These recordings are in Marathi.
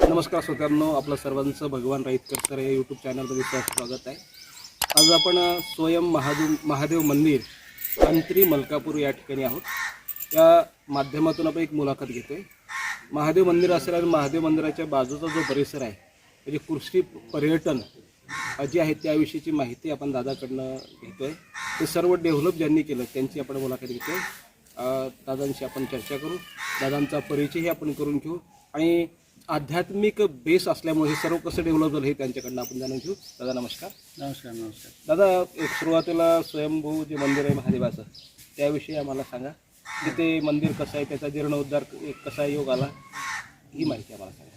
नमस्कार श्रोत्यांनो आपलं सर्वांचं भगवान राईतकर सर या यूट्यूब चॅनलमध्ये स्वागत आहे. आज आपण स्वयं महादेव महादेव मंदिर अंत्री मलकापूर या ठिकाणी आहोत. या माध्यमातून आपण एक मुलाखत घेतो आहे महादेव मंदिर असेल आणि महादेव मंदिराच्या बाजूचा जो परिसर आहे म्हणजे कृषी पर्यटन जी जे आहे त्याविषयीची माहिती आपण दादाकडनं आहे ते सर्व डेव्हलप ज्यांनी केलं त्यांची आपण मुलाखत घेतो आहे दादांशी आपण चर्चा करू. दादांचा परिचयही आपण करून घेऊ. आणि आध्यात्मिक बेस असल्यामुळे हे सर्व कसं डेव्हलप झालं हे त्यांच्याकडनं आपण जाणून घेऊ. दादा नमस्कार. नमस्कार नमस्कार. दादा एक सुरुवातीला स्वयंभू जे मंदिर आहे महादेवाचं त्याविषयी आम्हाला सांगा. की ते मंदिर कसं आहे त्याचा जीर्णोद्धार एक कसा योग आला ही माहिती आम्हाला सांगा.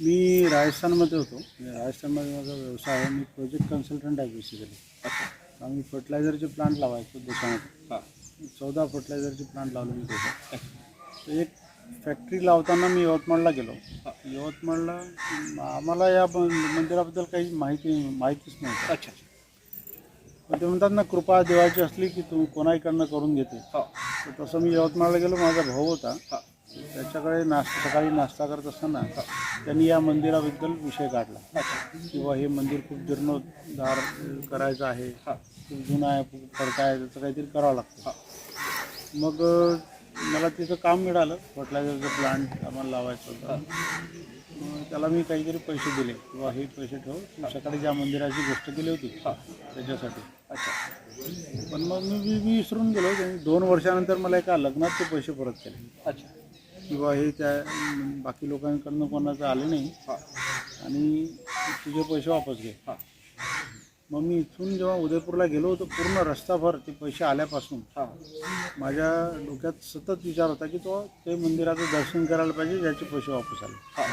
मी राजस्थानमध्ये होतो. राजस्थानमध्ये माझा व्यवसाय आहे. मी प्रोजेक्ट कन्सल्टंट आहे बेसिकली आम्ही फर्टिलायझरचे प्लांट लावायचो देशामध्ये. हां. चौदा फर्टिलायझरचे प्लांट लावले मी तर एक फॅक्टरी लावताना मी यवतमाळला गेलो. यवतमाळला आम्हाला या मंदिराबद्दल काही माहिती माहितीच नव्हतं. अच्छा पण ते म्हणतात ना कृपा देवाची असली की तू कोणाकडनं करून घेते. हो. तर तसं मी यवतमाळला गेलो माझा भाऊ होता. हां. त्याच्याकडे नाश्ता सकाळी नाश्ता करत असताना त्यांनी या मंदिराबद्दल विषय काढला. अच्छा. किंवा हे मंदिर खूप जीर्णोद्धार करायचं आहे. हां. खूप जुनं आहे खूप फडका आहे त्याचं काहीतरी करावं लागतं. मग अं, मला तिथं काम मिळालं. फर्टिलायझरचं प्लांट आम्हाला लावायचं होतं त्याला मी काहीतरी पैसे दिले. किंवा हे पैसे ठेव सकाळी ज्या मंदिराची गोष्ट केली होती हां त्याच्यासाठी. अच्छा पण मग मी मी- विसरून गेलो. दोन वर्षानंतर मला एका लग्नात ते पैसे परत केले. अच्छा. किंवा हे त्या बाकी लोकांकडनं कोणाचं आले नाही. आणि तुझे पैसे वापस घे. हां. मग मी इथून जेव्हा उदयपूरला गेलो होतो पूर्ण रस्ताभर ते पैसे आल्यापासून हां. माझ्या डोक्यात सतत विचार होता की तो ते मंदिराचं दर्शन करायला पाहिजे ज्याचे पैसे वापस आले. हां.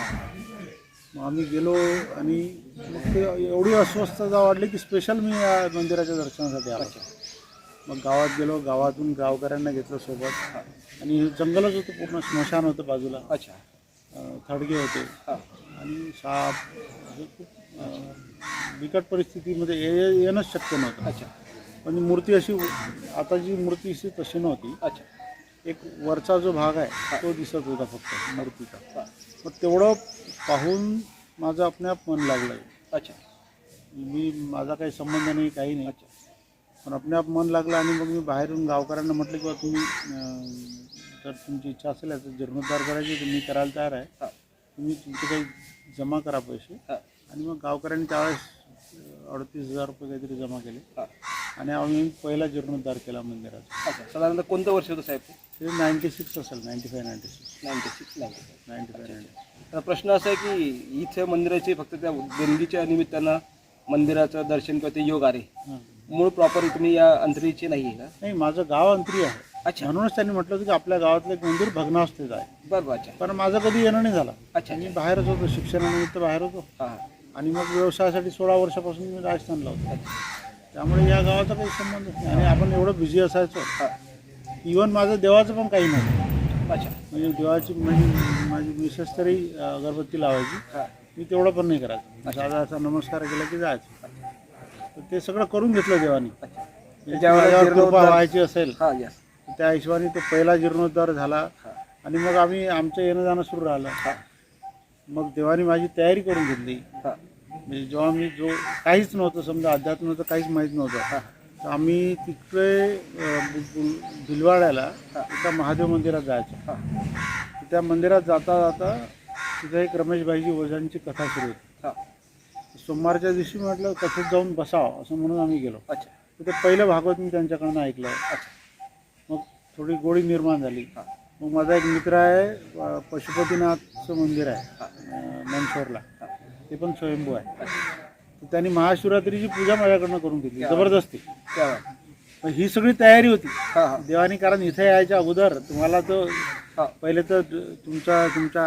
मग आम्ही गेलो आणि मग ते एवढी अस्वस्थता वाढली की स्पेशल मी या मंदिराच्या दर्शनासाठी आलो. मग गावात गेलो गावातून गावकऱ्यांना घेतलं सोबत. आणि जंगलच होतं पूर्ण स्मशान होतं बाजूला. अच्छा. थडगे होते. हां. आणि साप हे खूप बिकट परिस्थितीमध्ये ये येणंच शक्य नव्हतं. अच्छा. पण मूर्ती अशी आता जी मूर्ती असते तशी नव्हती. अच्छा. एक वरचा जो भाग आहे तो दिसत होता फक्त मूर्तीचा. हां. मग तेवढं पाहून माझं आपण्याप मन लागलं अच्छा. मी माझा काही संबंध नाही काही नाही. अच्छा. पण आपण्याप मन लागलं आणि मग मी बाहेरून गावकऱ्यांना म्हटलं किंवा तुम्ही अं, जर तुमची इच्छा असेल याचा जीर्णोद्धार करायची तर मी करायला तयार आहे. हां. तुम्ही तुमचे काही जमा करा पैसे. हां. आणि मग गावकऱ्यांनी त्यावेळेस अडतीस हजार रुपये काहीतरी जमा केले. आणि आम्ही पहिला जीर्णोद्धार केला मंदिराचा. अच्छा. साधारणतः कोणतं वर्ष होतं साहेब ते? नाईन्टी सिक्स असेल ninety five ninety six ninety six ninety ninety five ninety आता प्रश्न असा आहे की इथे मंदिराचे फक्त त्या देणगीच्या निमित्तानं मंदिराचं दर्शन किंवा ते योग हां. मूळ प्रॉपर तुम्ही या अंतरीचे नाही आहे का नाही माझं गाव अंतरी आहे. अच्छा. म्हणूनच त्यांनी म्हटलं होतं की आपल्या गावातलं एक मंदिर भग्नावस्थेत आहे. बरं बरं अच्छा. पण माझं कधी येणं नाही झालं. अच्छा मी बाहेरच होतो शिक्षणानिमित्त बाहेर होतो. हां. आणि मग व्यवसायासाठी सोळा वर्षापासून मी राजस्थानला होतो. त्यामुळे या गावाचा काही संबंधच नाही. आणि आपण एवढं बिझी असायचो. इवन माझं देवाचं पण काही नव्हतं. अच्छा. म्हणजे देवाची म्हणजे माझी मिसेस तरी अगरबत्ती लावायची. मी तेवढं पण नाही करायचं. साधा असा नमस्कार केला की जायचं. तर ते सगळं करून घेतलं देवानी. म्हणजे ज्यावेळेला कृपा व्हायची असेल हां त्या हिशोबाने तो पहिला जीर्णोद्धार झाला. आणि मग आम्ही आमचं येणं जाणं सुरू राहिलं. मग देवानी माझी तयारी करून घेतली. हां. म्हणजे जेव्हा मी जो काहीच नव्हतं समजा अध्यात्माचं काहीच माहीत नव्हतं. हां. तर आम्ही तिकडे भिलवाड्याला एका महादेव मंदिरात जायचो. हां. त्या मंदिरात जाता जाता तिथं एक रमेशभाईजी ओझांची कथा सुरू होती. हां. सोमवारच्या दिवशी म्हटलं कथेत जाऊन बसावं असं म्हणून आम्ही गेलो. अच्छा. तर ते पहिलं भागवत मी त्यांच्याकडनं ऐकलं. अच्छा. मग थोडी गोडी निर्माण झाली. मग माझा एक मित्र आहे पशुपतीनाथचं मंदिर आहे मनसोरला ते पण स्वयंभू आहे. त्यांनी महाशिवरात्रीची पूजा माझ्याकडनं करून घेतली. जबरदस्ती. पण ही सगळी तयारी होती. देवानी कारण इथे यायच्या अगोदर तुम्हाला तर पहिले तर तुमचा तुमच्या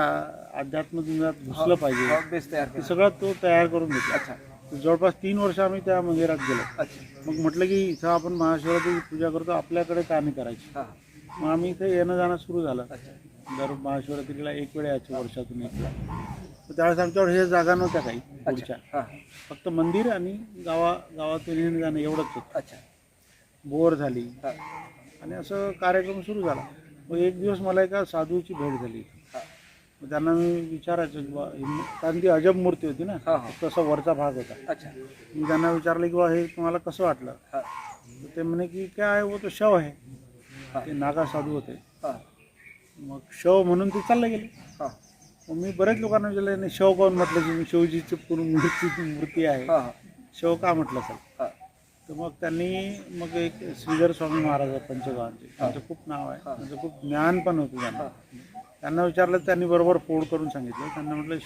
अध्यात्म तुमच्यात घुसलं पाहिजे. ते सगळं तो तयार करून घेतला. अच्छा. जवळपास तीन वर्ष आम्ही त्या मंदिरात गेलो. मग म्हटलं की इथं आपण महाशिवरात्रीची पूजा करतो आपल्याकडे का नाही करायची? मग आम्ही इथे येणं जाणं सुरू झालं. दर महाशिवरात्रीला एक वेळ यायचं वर्षातून एक वेळा त्यावेळेस आमच्यावर हे जागा नव्हत्या काही पुढच्या. हां. फक्त मंदिर आणि गावा गावातून येणं जाणं एवढंच होतं. अच्छा. बोर झाली. हां. आणि असं कार्यक्रम सुरू झाला. मग एक दिवस मला एका साधूची भेट झाली. हां. मग त्यांना मी विचारायचो की बा ही मू- कारण ती अजब मूर्ती होती ना. हा, हा. तसा वरचा भाग होता. अच्छा. मी त्यांना विचारलं की बा हे तुम्हाला कसं वाटलं? हा. तर ते म्हणे की काय आहे, वो तो शव आहे. हा. ते नागा साधू होते. हा. मग शव म्हणून ते चालले गेले. हा. मी बरेच लोकांना विचारलं नाही शव कोण म्हटलं की मी शिवजीची पूर्ण मूर्तीची मूर्ती आहे. शव का म्हटलं सर तर मग त्यांनी मग एक श्रीधर स्वामी महाराज आहेत पंचगावांचे त्यांचं खूप नाव आहे. त्यांचं खूप ज्ञान पण होतं त्यांना. त्यांना विचारलं त्यांनी बरोबर फोड करून सांगितलं. त्यांना म्हटलं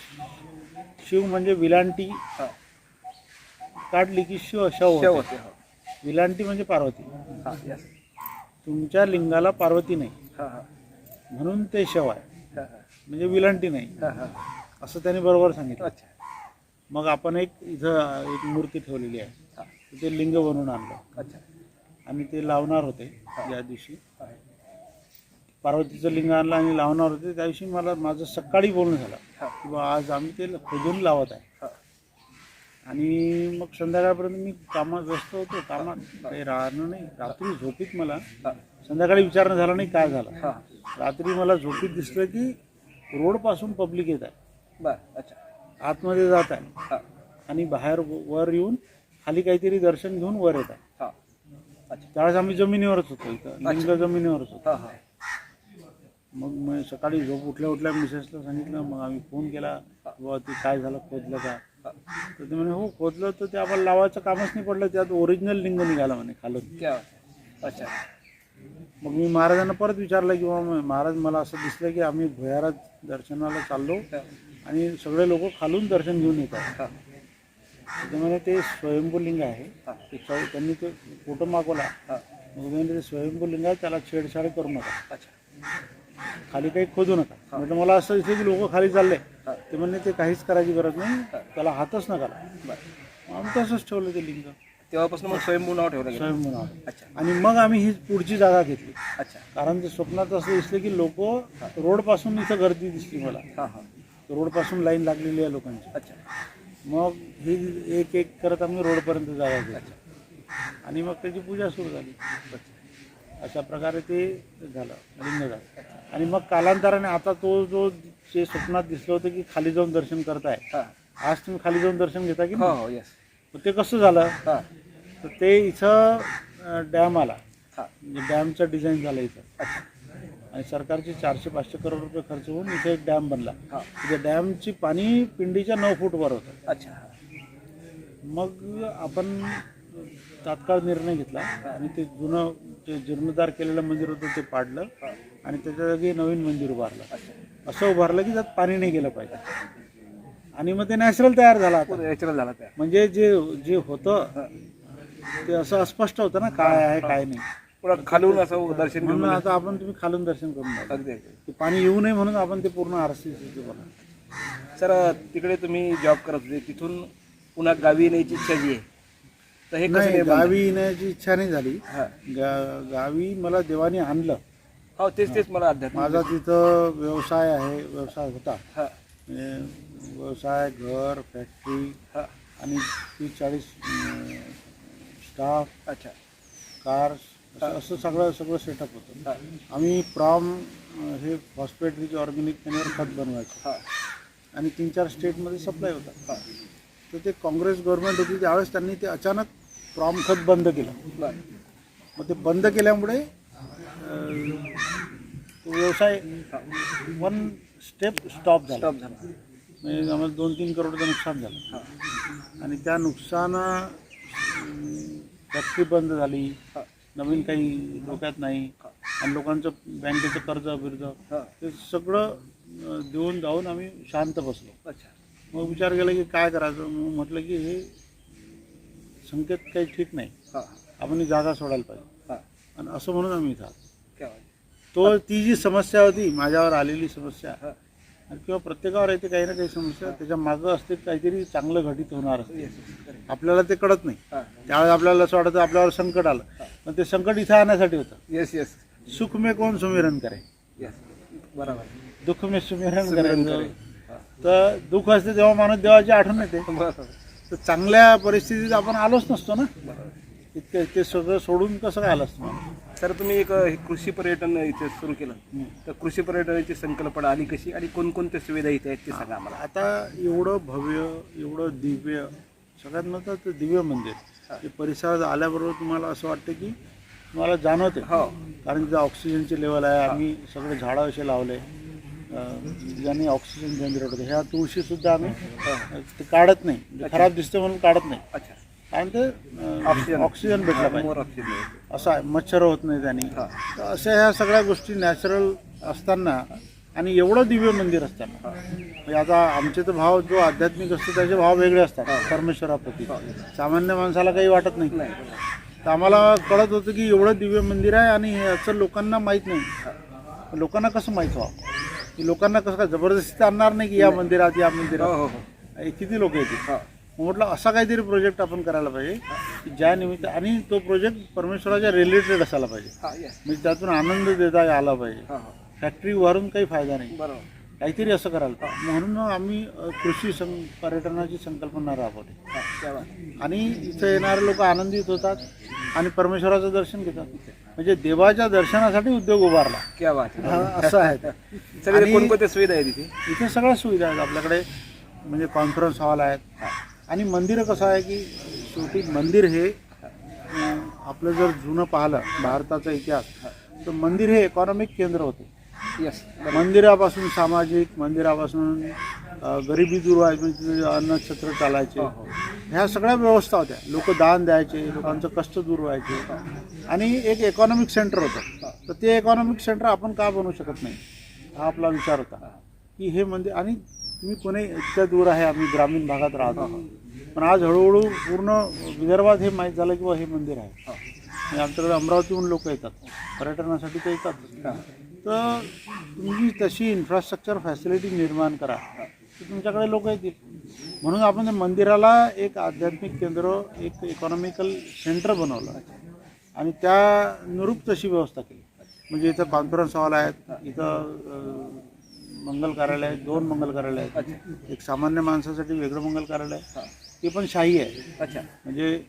शिव म्हणजे विलांटी. काढली की शिव शव होते. विलांटी म्हणजे पार्वती. तुमच्या लिंगाला पार्वती नाही. म्हणून ते शव आहे. म्हणजे विलांटी नाही. असं त्यांनी बरोबर सांगितलं. अच्छा. मग आपण एक इथं एक मूर्ती ठेवलेली आहे. हा. ते लिंग बनवून आणलं. अच्छा. आणि ते लावणार होते या दिवशी. पार्वतीचं लिंग आणलं आणि लावणार होते. त्या दिवशी मला माझं सकाळी बोलणं झालं. की बा आज आम्ही ते खोदून लावत आहे. आणि मग संध्याकाळपर्यंत मी कामात व्यस्त होतो. कामात काही राहणं नाही. रात्री झोपीत मला संध्याकाळी विचारणं झालं नाही काय झालं? रात्री मला झोपीत दिसलं की रोडपासून पब्लिक येत आहे. बर अच्छा. आतमध्ये जात आहे. हा. आणि बाहेर वर येऊन खाली काहीतरी दर्शन घेऊन वर येत आहे. हा. अच्छा. त्यावेळेस आम्ही जमिनीवरच होतो इथं. लिंग जमिनीवरच होतो. हा हा. मग मी सकाळी झोप उठल्या उठल्या मिसेसला सांगितलं मग आम्ही फोन केला बाबा ते काय झालं खोदलं का? तर ते म्हणे हो खोदलं तर ते आम्हाला लावायचं कामच नाही पडलं त्यात ओरिजिनल लिंग निघालं म्हणे खालून. क्या? बात है. अच्छा. मग मी महाराजांना परत विचारलं की बाबा महाराज मला असं दिसलं की आम्ही भुयारात दर्शनाला चाललो आणि सगळे लोक खालून दर्शन घेऊन येतात. हा ते म्हणे ते स्वयंभूलिंग आहे. ते त्यांनी ते फोटो मागवला. मग ते म्हणे ते स्वयंभूलिंग आहे त्याला छेडछाड करू नका. अच्छा खाली काही खोदू नका. म्हणजे मला असं दिसलं की लोक खाली चालले. ते म्हणले ते काहीच करायची गरज नाही. त्याला हातच नका लावू. मग आम्ही तसंच ठेवलं ते लिंग. तेव्हापासून मग स्वयंभू नाव ठेवलं गेलं. स्वयंभू नाव. अच्छा. आणि मग आम्ही ही पुढची जागा घेतली. अच्छा. कारण ते स्वप्नात असं दिसलं की लोक रोडपासून इथं गर्दी दिसली मला. हा हा. रोडपासून लाईन लागलेली आहे लोकांची. अच्छा. मग ही एक एक करत आम्ही रोडपर्यंत जागा घेतली. आणि मग त्याची पूजा सुरू झाली. अशा प्रकारे ते झालं. लिंग झालं. आणि मग कालांतराने आता तो जो जे स्वप्नात दिसलं होतं की खाली जाऊन दर्शन करताय. हा. आज तुम्ही खाली जाऊन दर्शन घेता की हो? हो यस मग ते कसं झालं? हा. तर ते इथं डॅम आला. हा. म्हणजे डॅमचं डिझाईन झालं इथं. अच्छा. आणि सरकारचे चारशे पाचशे करोड रुपये खर्च होऊन इथे एक डॅम बनला. हा. त्या डॅमची पाणी पिंडीच्या नऊ फूटवर होतं. अच्छा. मग आपण तात्काळ निर्णय घेतला. आणि ते जुनं जे जीर्णोद्धार केलेलं मंदिर होतं ते पाडलं. हा. आणि त्याच्या जागी नवीन मंदिर उभारलं. अच्छा. असं उभारलं की त्यात पाणी नाही गेलं पाहिजे. आणि मग ते नॅचरल तयार झाला आता. नॅचरल झाला त्या म्हणजे जे जे होतं ते असं अस्पष्ट होतं ना काय आहे काय नाही. पुढं खालून असं दर्शन घेऊन म्हणून आता आपण तुम्ही खालून दर्शन करून. अगदी अगदी. ते पाणी येऊ नये म्हणून आपण ते पूर्ण आर सी सी बनवलं सर तिकडे तुम्ही जॉब करत होते. तिथून पुन्हा गावी येण्याची इच्छा जी आहे तर हे कसं नाही निर्माण झालं? गावी येण्याची इच्छा नाही झाली. हा. गा गावी मला देवाने आणलं. हो तेच तेच मला अध्यात्म माझा तिथं व्यवसाय आहे व्यवसाय होता. हा. म्हणजे व्यवसाय घर फॅक्टरी हा आणि तीस चाळीस स्टाफ अच्छा. कार्स असं असं सगळं सगळं सेटअप होतं. आम्ही प्रॉम हे फॉस्फेट रिच ऑर्गॅनिक त्याच्यावर खत बनवायचं. हा. आणि तीन चार स्टेटमध्ये सप्लाय होता. हा. तर ते काँग्रेस गव्हर्नमेंट होती त्यावेळेस त्यांनी ते अचानक प्रॉम खत बंद केलं. बर मग ते बंद केल्यामुळे अं, तो व्यवसाय वन स्टेप स्टॉप झाला. स्टॉप झाला. म्हणजे आम्हाला दोन तीन करोडचं नुकसान झालं. आणि त्या नुकसाना फॅक्टरी बंद झाली. नवीन काही डोक्यात नाही. आणि लोकांचं बँकेचं कर्ज बिर्ज. ते सगळं देऊन जाऊन आम्ही शांत बसलो. अच्छा. मग विचार केला की काय करायचं? मग म्हटलं की हे संकेत काही ठीक नाही. आपण ही जागा सोडायला पाहिजे. आणि असं म्हणून आम्ही इथं तो ती जी समस्या होती माझ्यावर आलेली समस्या किंवा प्रत्येकावर येते काही ना काही समस्या. त्याच्या मागं असते काहीतरी चांगलं घटित होणार असते आपल्याला ते कळत नाही. त्यावेळेस आपल्याला असं वाटतं आपल्यावर संकट आलं. पण ते संकट इथं आणण्यासाठी होतं. येस येस सुख में कोण सुमिरन करे? येस बरोबर. दुःख में सुमिरन सुमिरन करे करे. हा. तर दुःख असते तेव्हा माणूस देवाची आठवण येते. तर चांगल्या परिस्थितीत आपण आलोच नसतो ना. बरोबर. इतकं ते सगळं सोडून कसं काय आलं असतं तर तुम्ही एक हे कृषी पर्यटन इथे सुरू केलं. तर कृषी पर्यटनाची संकल्पना आली कशी आणि कोणकोणत्या सुविधा इथे आहेत ते सांगा आम्हाला. आता एवढं भव्य एवढं दिव्य सगळ्यात महत्त्वाचं ते दिव्य मंदिर. ते परिसरात आल्याबरोबर तुम्हाला असं वाटतं की तुम्हाला जाणवते हो. कारण तिथं ऑक्सिजनचे लेवल आहे आम्ही सगळे झाडं असे लावले. अं, ज्यांनी ऑक्सिजन जनरेट होते. ह्या तुळशीसुद्धा आम्ही अं, ते काढत नाही. म्हणजे खराब दिसते म्हणून काढत नाही. अच्छा. कारण ते अं, ऑक्सिजन. ऑक्सिजन भेटला पाहिजे. असं आहे मच्छर होत नाही त्यांनी. अशा ह्या सगळ्या गोष्टी नॅचरल असताना आणि एवढं दिव्य मंदिर असताना. म्हणजे आता आमचे तर भाव जो आध्यात्मिक असतो त्याचे भाव वेगळे असतात परमेश्वराप्रती. सामान्य माणसाला काही वाटत नाही. तर आम्हाला कळत होतं की एवढं दिव्य मंदिर आहे आणि याचं लोकांना माहीत नाही. लोकांना कसं माहीत व्हावं? की लोकांना कसं काय जबरदस्ती आणणार नाही की या मंदिरात या मंदिरात? हो हो हे. किती लोक येतील? म्हटलं असा काहीतरी प्रोजेक्ट आपण करायला पाहिजे की ज्या निमित्त आणि तो प्रोजेक्ट परमेश्वराच्या रिलेटेड असायला पाहिजे. म्हणजे त्यातून आनंद देता आला पाहिजे. फॅक्टरी उभारून काही फायदा नाही. बरोबर. काहीतरी असं करायला म्हणून आम्ही कृषी सं पर्यटनाची संकल्पना राबवली. बात. आणि इथे येणारे लोक आनंदित होतात आणि परमेश्वराचं दर्शन घेतात. म्हणजे देवाच्या दर्शनासाठी उद्योग उभारला. क्या बात. आहे. हा, असं आहे कोणकोणत्या सुविधा आहेत तिथे इथे सगळ्या सुविधा आहेत. आपल्याकडे म्हणजे कॉन्फरन्स हॉल आहेत. आणि मंदिरं कसं आहे की शेवटी मंदिर हे आपलं जर जुनं पाहिलं भारताचा इतिहास तर मंदिर हे इकॉनॉमिक केंद्र होते. येस मंदिरापासून सामाजिक मंदिरापासून गरिबी दूर व्हायची अन्नछत्र चालायचे. हो, हो. ह्या सगळ्या व्यवस्था होत्या. लोक दान द्यायचे लोकांचं कष्ट दूर व्हायचे. आणि एक इकॉनॉमिक सेंटर होतं. तर ते इकॉनॉमिक सेंटर आपण का बनवू शकत नाही? हा आपला विचार होता. की हे मंदिर आणि तुम्ही कोणी इतक्या दूर आहे आम्ही ग्रामीण भागात राहतो. पण आज हळूहळू पूर्ण विदर्भात हे माहीत झालं किंवा हे मंदिर आहे. आणि आमच्याकडे अमरावतीहून लोक येतात. पर्यटनासाठी ते येतात. तर तुम्ही तशी इन्फ्रास्ट्रक्चर फॅसिलिटी निर्माण करा. तर तुमच्याकडे लोक येतील. म्हणून आपण मंदिराला एक आध्यात्मिक केंद्र एक इकॉनॉमिकल सेंटर बनवलं. आणि त्यानुरूप तशी व्यवस्था केली. म्हणजे इथं कॉन्फरन्स हॉल आहेत इथं मंगल कार्यालय आहेत दोन मंगल कार्यालय आहेत. एक सामान्य माणसासाठी वेगळं मंगल कार्यालय आहे. ते पण शाही आहे. अच्छा. म्हणजे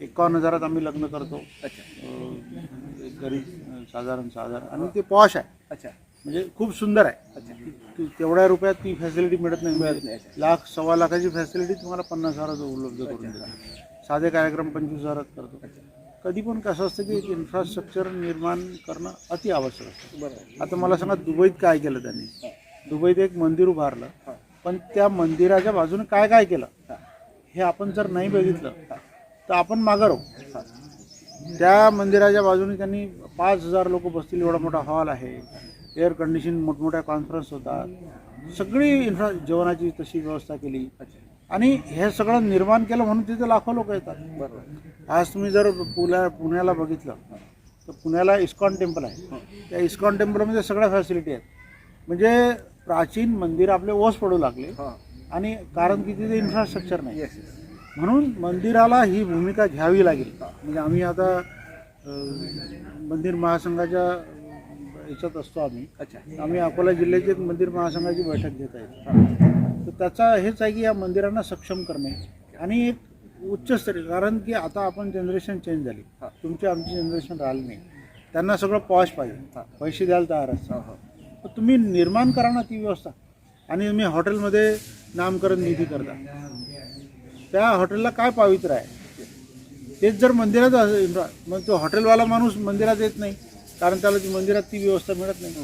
एकावन्न हजारात आम्ही लग्न करतो. अच्छा. गरीब साधारण साधारण. आणि ते पॉश आहे. अच्छा. म्हणजे खूप सुंदर आहे. अच्छा. तेवढ्या रुपयात ती फॅसिलिटी मिळत नाही. मिळत नाही. लाख सव्वा लाखाची फॅसिलिटी तुम्हाला पन्नास हजारात उपलब्ध करून देतात साधे कार्यक्रम पंचवीस हजारात करतो. कधी पण कसं असतं की एक इन्फ्रास्ट्रक्चर निर्माण करणं अति आवश्यक असतं. आता मला सांगा दुबईत काय केलं त्यांनी? दुबईत एक मंदिर उभारलं. पण त्या मंदिराच्या बाजूने काय काय केलं? हा. आपण जर नाही बघितलं तर आपण मागं राहू. त्या मंदिराच्या बाजूने त्यांनी पाच हजार लोक बसतील एवढा मोठा हॉल आहे. एअर कंडिशन मोठमोठ्या कॉन्फरन्स होतात. सगळी इन्फ्रा जेवणाची तशी व्यवस्था केली. आणि हे सगळं निर्माण केलं म्हणून तिथे लाखो लोक येतात. बरोबर. आज तुम्ही जर पुण्या पुण्याला बघितलं तर पुण्याला इस्कॉन टेम्पल आहे. त्या इस्कॉन टेम्पलमध्ये सगळ्या फॅसिलिटी आहेत. म्हणजे प्राचीन मंदिर आपले ओस पडू लागले. हा. आणि कारण की तिथे इन्फ्रास्ट्रक्चर नाही. म्हणून मंदिराला ही भूमिका घ्यावी लागेल. म्हणजे आम्ही आता मंदिर महासंघाच्या याच्यात असतो आम्ही. अच्छा. आम्ही अकोला जिल्ह्याची एक मंदिर महासंघाची बैठक घेत आहे. तर त्याचा हेच आहे की या मंदिरांना सक्षम करणे आणि एक उच्चस्तरीय कारण की आता आपण जनरेशन चेंज झाली. हा. तुमची आमची जनरेशन राहिली नाही. त्यांना सगळं पॉश पाहिजे. पैसे द्यायला तयार असतात. तर तुम्ही निर्माण करा ना ती व्यवस्था. आणि तुम्ही हॉटेलमध्ये नामकरण निधी करता. त्या हॉटेलला काय पावित्र्य आहे? तेच जर मंदिरात असेल मग तो हॉटेलवाला माणूस मंदिरात येत नाही कारण त्याला ती मंदिरात ती व्यवस्था मिळत नाही.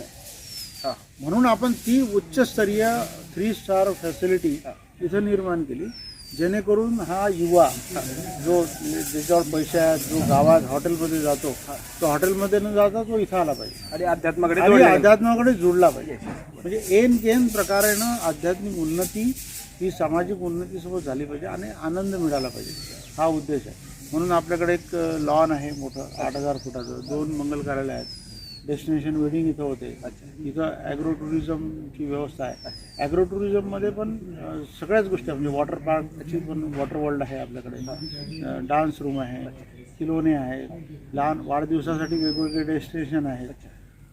हा. म्हणून आपण ती उच्चस्तरीय थ्री स्टार फॅसिलिटी इथं निर्माण केली. जेणेकरून हा युवा जो ज्याच्यावर पैसे आहेत जो गावात हॉटेलमध्ये जातो तो हॉटेलमध्ये न जाता तो इथं आला पाहिजे. आणि अध्यात्माकडे आणि जोडलं. अध्यात्माकडे जुळला पाहिजे. म्हणजे एन केन प्रकारेनं आध्यात्मिक उन्नती ही सामाजिक उन्नतीसोबत झाली पाहिजे आणि आनंद मिळाला पाहिजे. हा उद्देश आहे. म्हणून आपल्याकडे एक लॉन आहे मोठं आठ हजार फुटाचं. दोन मंगल कार्यालय आहेत. डेस्टिनेशन वेडिंग इथं होते. इथं ॲग्रो टुरिझमची व्यवस्था आहे. ॲग्रो टुरिझममध्ये पण सगळ्याच गोष्टी आहे म्हणजे वॉटर पार्कची पण वॉटर वर्ल्ड आहे आपल्याकडे. डान्स रूम आहे. खिलोने आहे. लहान वाढदिवसासाठी वेगवेगळे डेस्टिनेशन आहेत.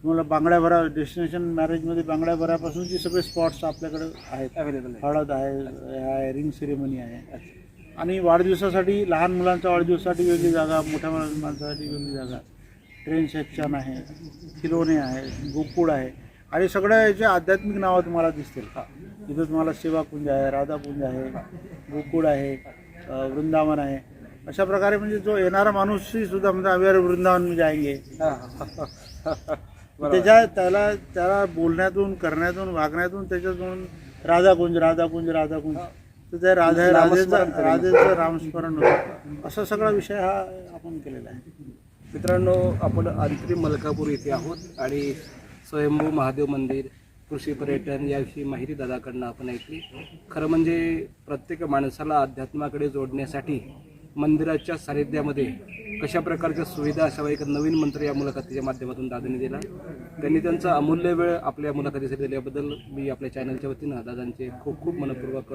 तुम्हाला बांगड्या भरा डेस्टिनेशन मॅरेजमध्ये बांगड्या भरापासूनचे सगळे स्पॉट्स आपल्याकडे आहेत. अवेलेबल हळद आहे आहे रिंग सेरेमनी आहे. आणि वाढदिवसासाठी लहान मुलांच्या वाढदिवसासाठी वेगळी जागा मोठ्या माणसासाठी वेगळी जागा. ट्रेन सेक्शन आहे खिलोने आहे गोकुळ आहे. आणि सगळ्या याचे आध्यात्मिक नावं तुम्हाला दिसतील इथं तुम्हाला सेवाकुंज आहे राधाकुंज आहे गोकुळ आहे वृंदावन आहे. अशा प्रकारे म्हणजे जो येणारा माणूसही सुद्धा म्हणजे आम्ही अरे वृंदावन में जाएंगे बरोबर. त्याच्या त्याला त्याला बोलण्यातून करण्यातून वागण्यातून त्याच्यातून राधाकुंज राधाकुंज राधाकुंज तर त्या राधा राधेचं. राधेचं रामस्मरण होतं. असा सगळा विषय हा आपण केलेला आहे. मित्रांनो आपण अंतरी मलकापूर येथे आहोत आणि स्वयंभू महादेव मंदिर कृषी पर्यटन याविषयी माहिती दादाकडनं आपण ऐकली. खरं म्हणजे प्रत्येक माणसाला अध्यात्माकडे जोडण्यासाठी मंदिराच्या सानिध्यामध्ये कशा प्रकारच्या सुविधा असावा एक नवीन मंत्र या मुलाखतीच्या माध्यमातून दादांनी दिला. त्यांनी त्यांचा अमूल्य वेळ आपल्या मुलाखतीसाठी दिल्याबद्दल मी आपल्या चॅनलच्या वतीनं दादांचे खूप खूप मनपूर्वक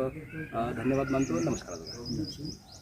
धन्यवाद मानतो. नमस्कार दादा.